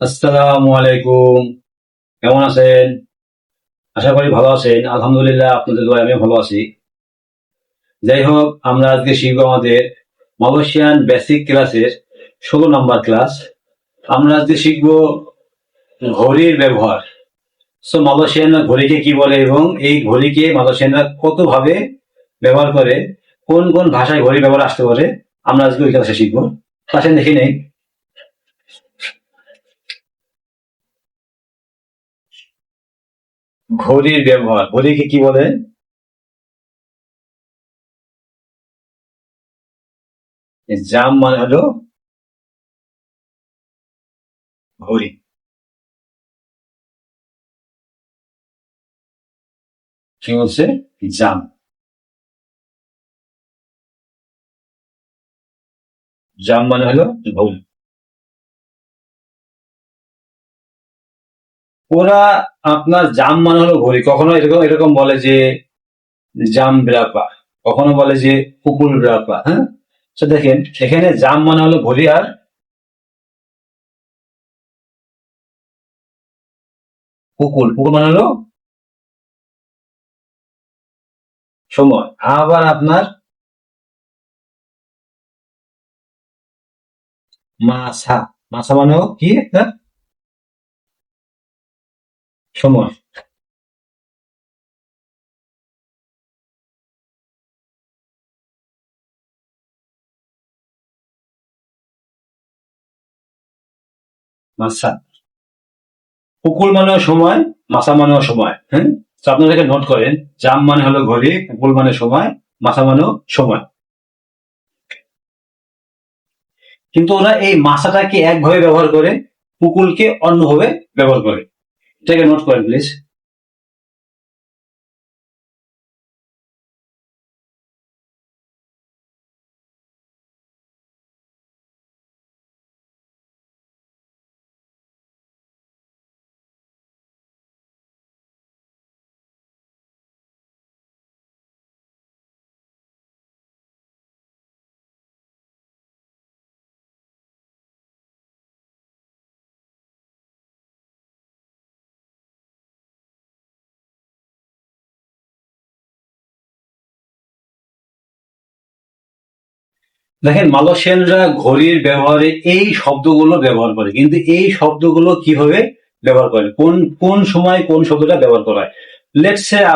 আসসালামু আলাইকুম কেমন আছেন? আশা করি ভালো আছেন। আলহামদুলিল্লাহ, আপনাদের দোয়ায় আমি ভালো আছি। যাই হোক, আমরা আজকে শিখব আমাদের মালয়েশিয়ান বেসিক ক্লাসের ষোলো নম্বর ক্লাস আমরা আজকে শিখব ঘড়ির ব্যবহার। সো মালয়েশিয়ানরা ঘড়িকে কি বলে এবং এই ঘড়িকে মালয়েশিয়ানরা কত ভাবে ব্যবহার করে, কোন কোন ভাষায় ঘড়ি ব্যবহার আসতে পারে, আমরা আজকে ওই ক্লাসে শিখব। ক্লাসে দেখি নেই। ঘড়ির ব্যবহার। ঘড়িকে কি বলে? জাম মানে হলো ঘড়ি। কি বলছে? জাম। জাম মানে হলো ঘড়ি। ওরা আপনার জাম মানে হলো ঘড়ি। কখনো এরকম এরকম বলে যে জাম ব্রাপা কখনো বলে যে কুকুর ব্রাপা হ্যাঁ? তো দেখেন, এখানে জাম মানে হলো ঘড়ি আর কুকুর কুকুর মানে হলো সময়। আবার আপনার মাছা। মাছা মানেও কি? একটা সময়। মাসা। কুকুর মানেও সময়, মাসা মানেও সময় হ্যাঁ? তো আপনারা নোট করেন, জাম মানে হলো ঘড়ি, কুকুর মানে সময়, মাসা মানেও সময়। কিন্তু ওরা এই মাসাটাকে একভাবে ব্যবহার করে পুকুলকে অন্যভাবে ব্যবহার করে। এটাকে দেখেন মালয়েশিয়ানরা ঘড়ির ব্যবহারে এই শব্দগুলো ব্যবহার করে। কিন্তু এই শব্দগুলো কীভাবে ব্যবহার করে? কোন কোন সময় কোন শব্দটা ব্যবহার করা হয়?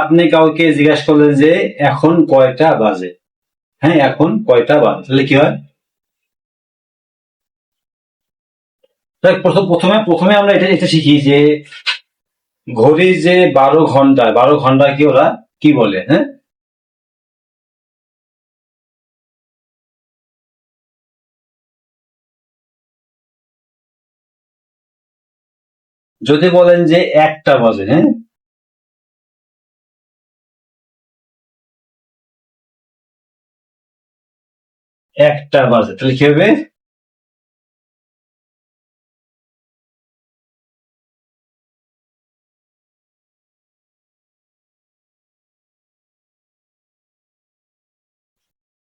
আপনি কাউকে জিজ্ঞাসা করলেন যে, এখন কয়টা বাজে? হ্যাঁ এখন কয়টা বাজে? তাহলে কি হয়? প্রথম, প্রথমে প্রথমে আমরা এটা এটা শিখি যে ঘড়ি যে বারো ঘণ্টা বারো ঘণ্টা কি ওরা কি বলে হ্যাঁ? যদি বলেন যে একটা বাজে হ্যাঁ? একটা বাজে, তাহলে কি হবে?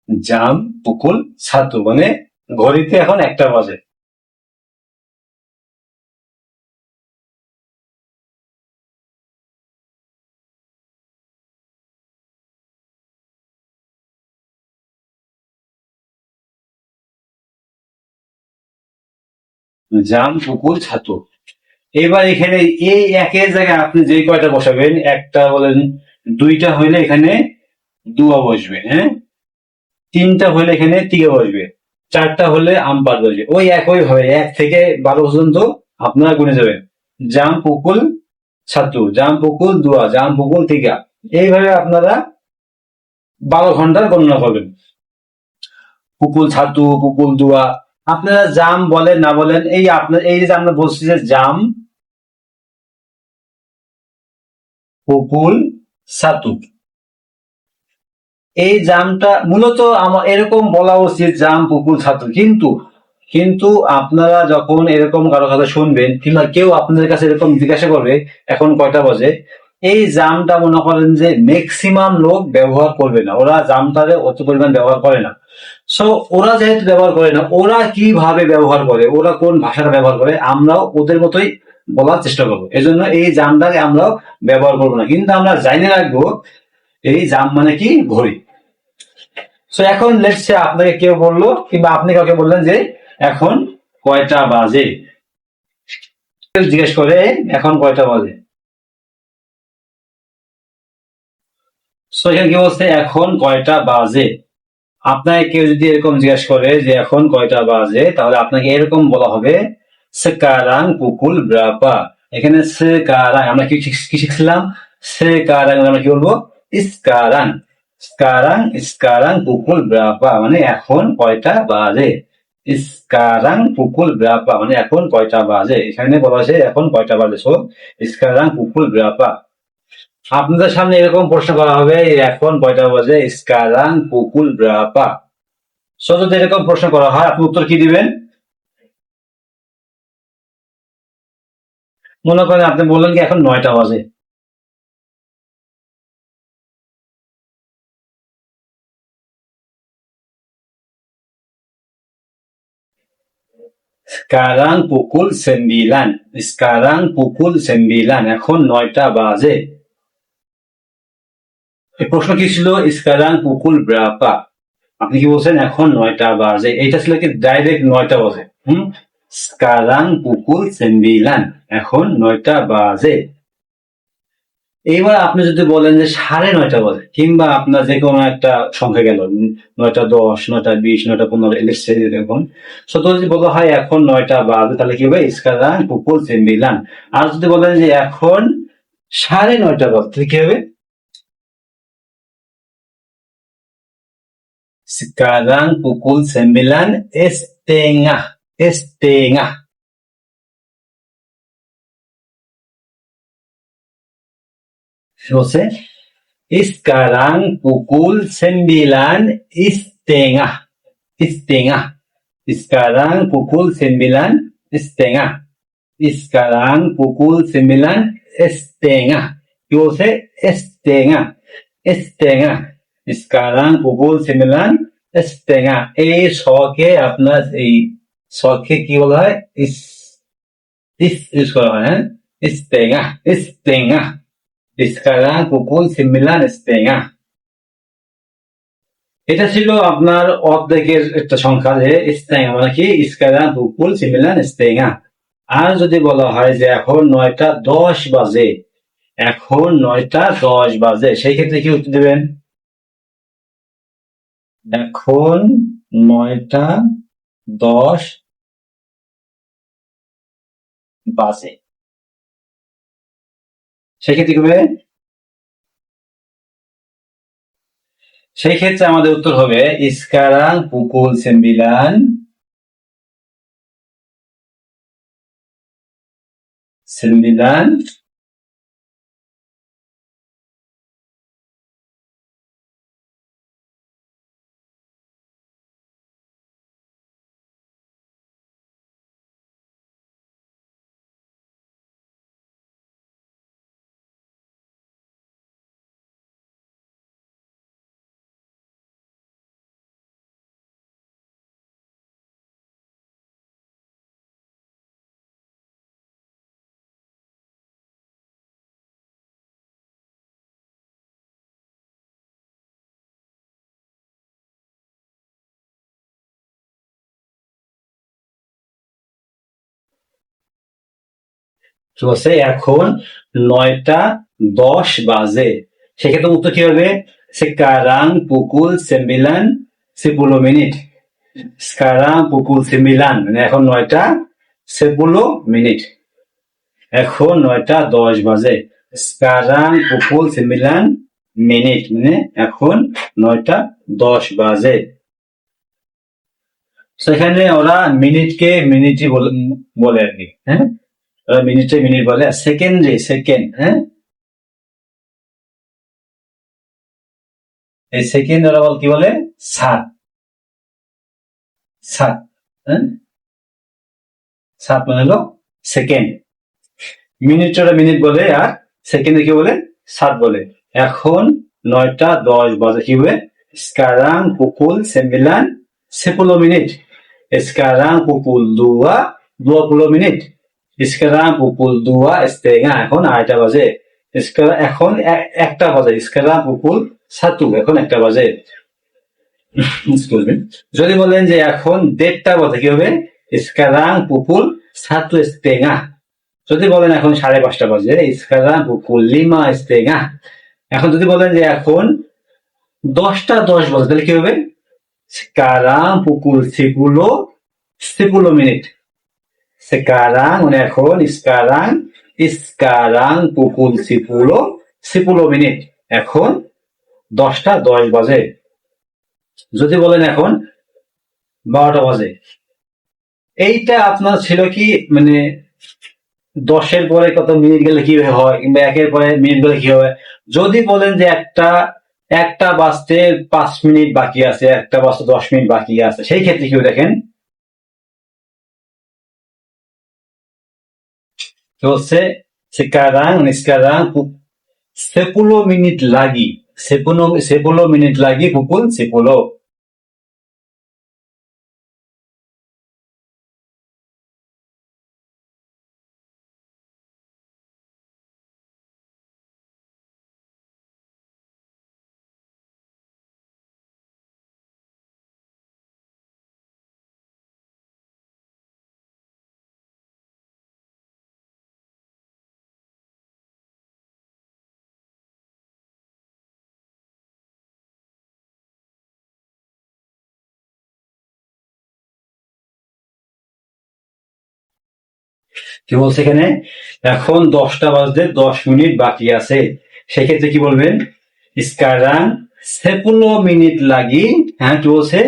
জাম পুকুল ছাতু মানে ঘড়িতে এখন একটা বাজে। জাম পুকুর ছাতু। এবার এখানে এই একের জায়গায় আপনি যে কয়টা বসাবেন, একটা বলেন দুইটা হইলে এখানে দুয়া বসবে হ্যাঁ? তিনটা হলে এখানে টিকা বসবে, চারটা হলে আমপার বসবে। ওই একই ভাবে এক থেকে বারো পর্যন্ত আপনারা গুনে যাবেন। জাম পুকুল ছাতু, জাম পুকুল দুয়া, জাম পুকুল টিকা এইভাবে আপনারা বারো ঘণ্টার গণনা করবেন। পুকুল ছাতু পুকুল দুয়া আপনারা জাম বলেন, না বলেন, এই আপনার এই যে আমরা বলছি যে জাম পুকুল এই জামটা মূলত আমার এরকম বলা উচিত, জাম ছাত্র কিন্তু কিন্তু আপনারা যখন এরকম কারও কথা শুনবেন, কিংবা কেউ আপনাদের কাছে এরকম জিজ্ঞাসা করবে, এখন কয়টা বাজে, এই জামটা মনে করেন যে ম্যাক্সিমাম লোক ব্যবহার করবে না। ওরা জামটারে অত পরিমাণ ব্যবহার করে না। সো ওরা যেহেতু ব্যবহার করে না, ওরা কীভাবে ব্যবহার করে? ওরা কোন ভাষাটা ব্যবহার করে? আমরাও ওদের মতোই বলার চেষ্টা করব। এজন্য এই জামটাকে আমরাও ব্যবহার করব না। কিন্তু আমরা জানিয়ে রাখব, এই জাম মানে কি? ঘড়ি। সো এখন লেটসে আপনাকে কেউ বলল, কিংবা আপনি কাউকে বললেন যে, এখন কয়টা বাজে? জিজ্ঞেস করে, এখন কয়টা বাজে? সো এখানে কি বলছে? এখন কয়টা বাজে? আপনাকে কেউ যদি এরকম জিজ্ঞেস করে যে এখন কয়টা বাজে, তাহলে আপনাকে এরকম বলা হবে, সেকারাং পুকুল ব্রাপা। এখানে সেকারাং, আমরা কি শিখ- কি শিখছিলাম? সেকারাং আমরা কি বলব? ইস্কারাং। স্কারাং ইস্কারাং পুকুল ব্রাপা মানে এখন কয়টা বাজে? ইস্কারাং পুকুল ব্রাপা মানে এখন কয়টা বাজে? এখানে বলা হয়েছে এখন কয়টা বাজে? সো ইস্কারাং পুকুল ব্রাপা। আপনাদের সামনে এরকম প্রশ্ন করা হবে, এখন কয়টা বাজে? ইস্কারাং পুকুল ব্রাপা। সো যদি এরকম প্রশ্ন করা হয়, আপনি উত্তর কি দিবেন? মনে করেন আপনি বললেন কি এখন নয়টা বাজে। Sekarang pukul sembilan. Sekarang pukul sembilan. এখন নয়টা বাজে। প্রশ্ন কি ছিল? ইস্কারাং পুকুল ব্রাপা। আপনি কি বলছেন এখন নয়টা বাজে? এটা ছিল কি ডাইরেক্ট নয়টা বাজে? হুম? স্কারাং পুকুল সেম্বিলান এখন নয়টা বাজে। এইবার আপনি যদি বলেন যে সাড়ে নয়টা বাজে, কিংবা আপনার যে কোনো একটা সংখ্যা গেল নয়টা দশ, নয়টা বিশ, নয়টা পনেরো এরকম সত যদি বলা হয় এখন নয়টা বাজে, তাহলে কি হবে? ইস্কারাং পুকুল সেম্বিলান আর যদি বলেন যে এখন সাড়ে নয়টা বাজে, তাহলে কি হবে? Kadang pukul sembilan setengah. Setengah. José, sekarang pukul sembilan setengah. Setengah. Sekarang pukul sembilan setengah. Sekarang pukul sembilan setengah. Yo sé, setengah. Setengah. Sekarang pukul sembilan setengah. এই শকে আপনার এই শকে কি বলা হয় ইস ইস ইউজ করা হয় হ্যাঁ setengah. Setengah. Sekarang pukul sembilan setengah. এটা ছিল আপনার অর্ধেকের একটা সংখ্যা যে ইস্তেঙ্গা মানে কি ইস্কারা পুকুল সিমিলান ইস্তেঙ্গা আর যদি বলা হয় যে এখন নয়টা দশ বাজে, এখন নয়টা দশ বাজে, সেই ক্ষেত্রে কি উত্তর দেবেন এখন নয়টা দশ বাজে। সেক্ষেত্রে হবে? সেই ক্ষেত্রে আমাদের উত্তর হবে ইস্কারাং পুকুল সেম্বিলান সেম্বিলান কি বলছে এখন নয়টা দশ বাজে। সেক্ষেত্রে উত্তর কি হবে? sekarang pukul sembilan sepuluh মিনিট। sekarang pukul sembilan মানে এখন নয়টা sepuluh মিনিট। এখন নয়টা দশ বাজে। sekarang pukul sembilan মিনিট মানে এখন নয়টা দশ বাজে। সেখানে ওরা মিনিটকে মিনিটই বলে আর কি হ্যাঁ? মিনিটে মিনিট বলে সেকেন্ডে সেকেন্ড হ্যাঁ? এই সেকেন্ড ওরা বল কি বলে? সাত। সাত হ্যাঁ? সাত মানে হলো সেকেন্ড মিনিট ওরা মিনিট বলে, আর সেকেন্ডে কি বলে? সাত বলে। এখন নয়টা দশ বাজে, কি হবে? স্কারাং পুকুল সেমিলান sepuluh menit. Sekarang pukul dua dua puluh menit. স্কেরাম Upul দুয়া স্টেগা এখন আড়াইটা বাজে। ইস্কেলা এখন একটা বাজে। স্কেরাম পুকুর সাতু এখন একটা বাজে। যদি বলেন যে এখন দেড়টা বাজে, কি হবে? স্কেরাম পুপুল সাতু স্টেগা যদি বলেন এখন সাড়ে পাঁচটা বাজে ইস্কেলা পুপুল লিমা স্টেঙা এখন যদি বলেন যে এখন দশটা দশ বাজে, তাহলে কি হবে? কারাম পুকুর সিপুলো সিপুলো মিনিট। Sekarang এখন sekarang sekarang pukul sepuluh sepuluh menit এখন দশটা দশ বাজে। যদি বলেন এখন, বারোটা বাজে। এইটা আপনার ছিল কি মানে দশের পরে কত মিনিট গেলে কি হয়, কিংবা একের পরে মিনিট গেলে কি হবে যদি বলেন যে একটা একটা বাজতে পাঁচ মিনিট বাকি আছে, একটা বাজতে দশ মিনিট বাকি আছে, সেই ক্ষেত্রে কেউ দেখেন? হচ্ছে sekarang মানে sekarang pu- 10 menit lagi 10 10 menit lagi pukul 10 কি বলছে এখানে? এখন দশটা বাজতে দশ মিনিট বাকি আছে। সেক্ষেত্রে কি বলবেন? sekarang 10 মিনিট লাগি হ্যাঁ কি বলছে?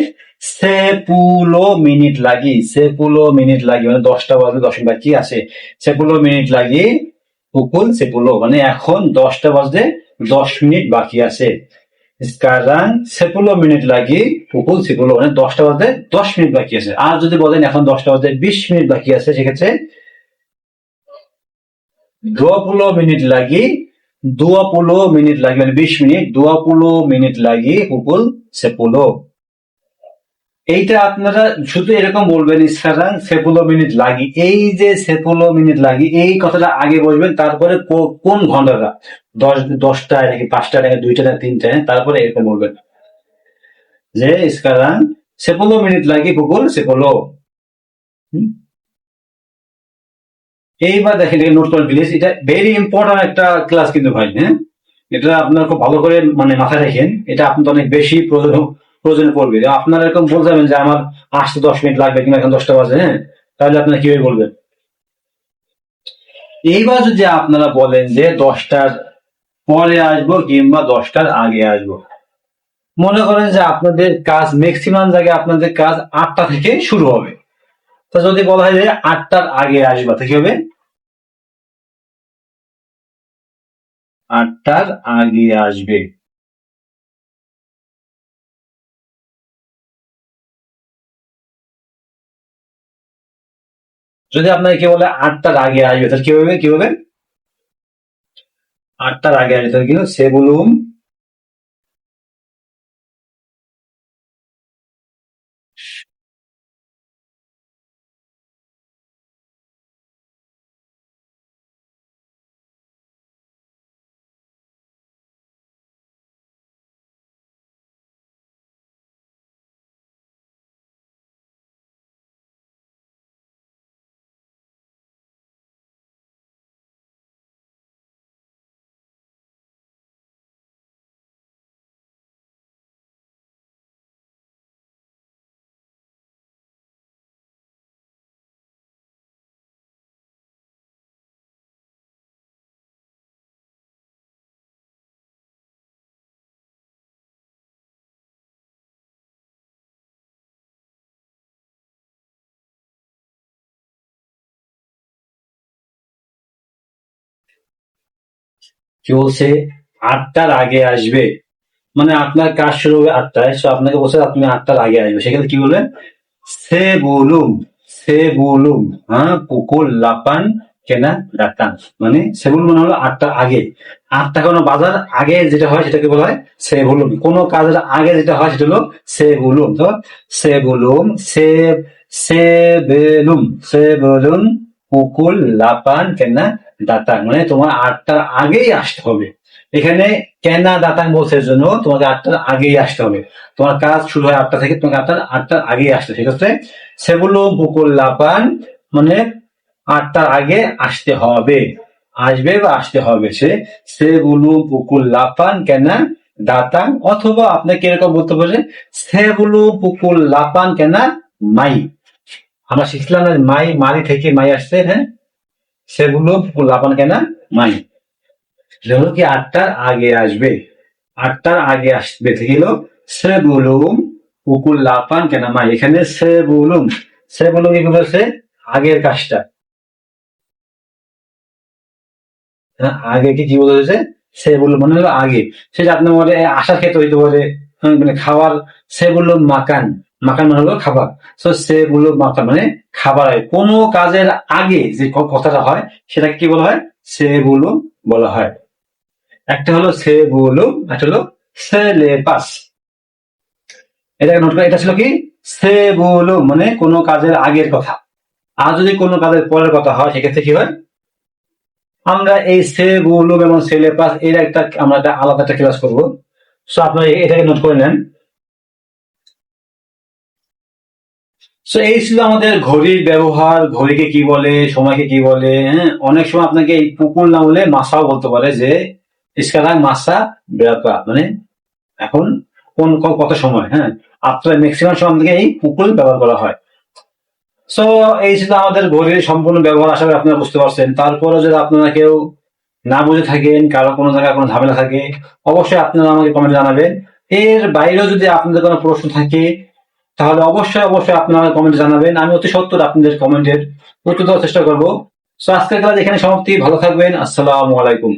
10 মিনিট লাগি 10 মিনিট লাগি মানে দশটা বাজতে দশ মিনিট বাকি আছে। 10 মিনিট লাগি pukul 10 মানে এখন দশটা বাজতে দশ মিনিট বাকি আছে। sekarang 10 মিনিট লাগি pukul 10 মানে দশটা বাজতে দশ মিনিট বাকি আছে। আর যদি বলেন এখন দশটা বাজতে বিশ মিনিট বাকি আছে, সেক্ষেত্রে 20 মিনিট লাগি 20 মিনিট লাগি মানে 20 মিনিট 20 মিনিট লাগি pukul 10 এইটা আপনারা শুধু এরকম বলবেন ইসকারাং 10 মিনিট লাগি। এই যে 10 মিনিট লাগি, এই কথাটা আগে বসবেন, তারপরে কোন ঘন্টাটা? দশ দশটায় নাকি পাঁচটা নাকি দুইটা নাকি তিনটা, তারপরে এরকম বলবেন। যে ইসকারাং 10 মিনিট লাগি pukul 10 হুম? এইবার দেখেন এটা নোট করেন প্লিজ এটা ভেরি ইম্পর্টেন্ট একটা ক্লাস কিন্তু ভাই হ্যাঁ? এটা আপনার খুব ভালো করে মানে মাথায় রাখেন, এটা আপনার অনেক বেশি প্রয়োজন পড়বে। আপনারা এরকম বলতে যাবেন যে আমার আসতে দশ মিনিট লাগবে কিংবা এখন দশটা বাজে হ্যাঁ? তাহলে আপনারা কীভাবে বলবেন? এইবার যদি আপনারা বলেন যে দশটার পরে আসব কিংবা দশটার আগে আসব, মনে করেন যে আপনাদের কাজ ম্যাক্সিমাম জায়গায় আপনাদের কাজ আটটা থেকে শুরু হবে। তো যদি বলা হয় যে আটটার আগে আসবা, তো কি হবে? আটটার আগে আসবে। যদি আপনাকে কি বলে আটটার আগে আসবে, তাহলে কি হবে? কি হবে? আটটার আগে আসবে, তাহলে কি হবে? সে বলছে আটটার আগে আসবে। মানে আপনার কাজ শুরু হবে আটটায় সো আপনাকে বলছে আপনি আটটার আগে আসবে। সেক্ষেত্রে কি বলবেন সে বলুম সে বলুম হ্যাঁ পুকুর লাপান, কেনা দাতাং মানে সেগুলো মানে হলো আটটার আগে। আটটা কোনো বাজার আগে যেটা হয় সেটাকে বলা হয় সেগুলুম কোনো কাজের আগে যেটা হয় সেটা হলো সেগুলুম তো সেগুলুম সে সে বেলুম সেবেলুম সেবেলুম উকুল লাপান, কেনা দাতাং মানে তোমার আটটার আগেই আসতে হবে। এখানে কেনা দাতাং বলছে জন্য তোমাকে আটটার আগেই আসতে হবে। তোমার কাজ শুরু হয় আটটা থেকে, তোমাকে আটটার আটটার আগেই আসতে ঠিক আছে? সেগুলো পুকুর, লাপান মানে আটটার আগে আসতে হবে। আসবে বা আসতে হবে সে, সেগুলো পুকুর, লাপান, কেনা দাতাং, অথবা আপনাকে এরকম বলতে পারে সেগুলো পুকুর, লাপান, কেনা মাই। আমরা শিখলাম না মাই মারি থেকে মাই আসছে হ্যাঁ? সেগুলো লাপান কেনা? মাই। হলো কি আটটার আগে আসবে? আটটার আগে আসবে থেকে হলো সে বলুম পুকুর লাপান কেনা? মাই এখানে সে বলুম সে বলুম কি বলেছে? আগের কাজটা। হ্যাঁ, আগে কি কি বলেছে? সে বলল মনে হলো আগে। সে আপনার মনে আশার ক্ষেত্রে হইতে পারে হ্যাঁ, মানে খাওয়ার সে বলল মাকান। মাকান মানে হলো খাবার। সে বলল মাকান মানে খাবার আগে। কোনো কাজের আগে যে কথাটা হয় সেটা কি বলা হয়? সে বলল, বলা হয়। একটা হলো সে বলল, একটা হলো সেলেপাস এটাকে নোট করে এটা ছিল কি? সে বলল মানে কোনো কাজের আগের কথা। আর যদি কোনো কাজের পরের কথা হয়, সেক্ষেত্রে কি হয়? আমরা এই সে বলুম এবং সেলেপাস এর একটা আমরা একটা আলাদা একটা ক্লাস করব। সো আপনারা এটাকে নোট করে নেন। সো এই ছিল আমাদের ঘড়ির ব্যবহার, ঘড়িকে কি বলে, সময়কে কি বলে হ্যাঁ? অনেক সময় আপনাকে এই পুকুর না বলে মাসাও বলতে পারে যে ইসকালাং মাসা বেড়াপা মানে এখন কোন কত সময় হ্যাঁ? আপনার ম্যাক্সিমাম সময় আপনাকে এই পুকুর ব্যবহার করা হয়। সো এই ছিল আমাদের ঘড়ির সম্পূর্ণ ব্যবহার, আশা করি আপনারা বুঝতে পারছেন। তারপরে যদি আপনারা কেউ না বুঝে থাকেন, কারও কোনো জায়গায় কোনো ঝামেলা থাকে, অবশ্যই আপনারা আমাকে কমেন্টে জানাবেন। এর বাইরেও যদি আপনাদের কোনো প্রশ্ন থাকে তাহলে অবশ্যই অবশ্যই আপনারা কমেন্ট জানাবেন। আমি অতি সত্তর আপনাদের কমেন্টের উত্তর দেওয়ার চেষ্টা করব। আজকের ক্লাস এখানে সমাপ্তি। ভালো থাকবেন। আসসালামু আলাইকুম।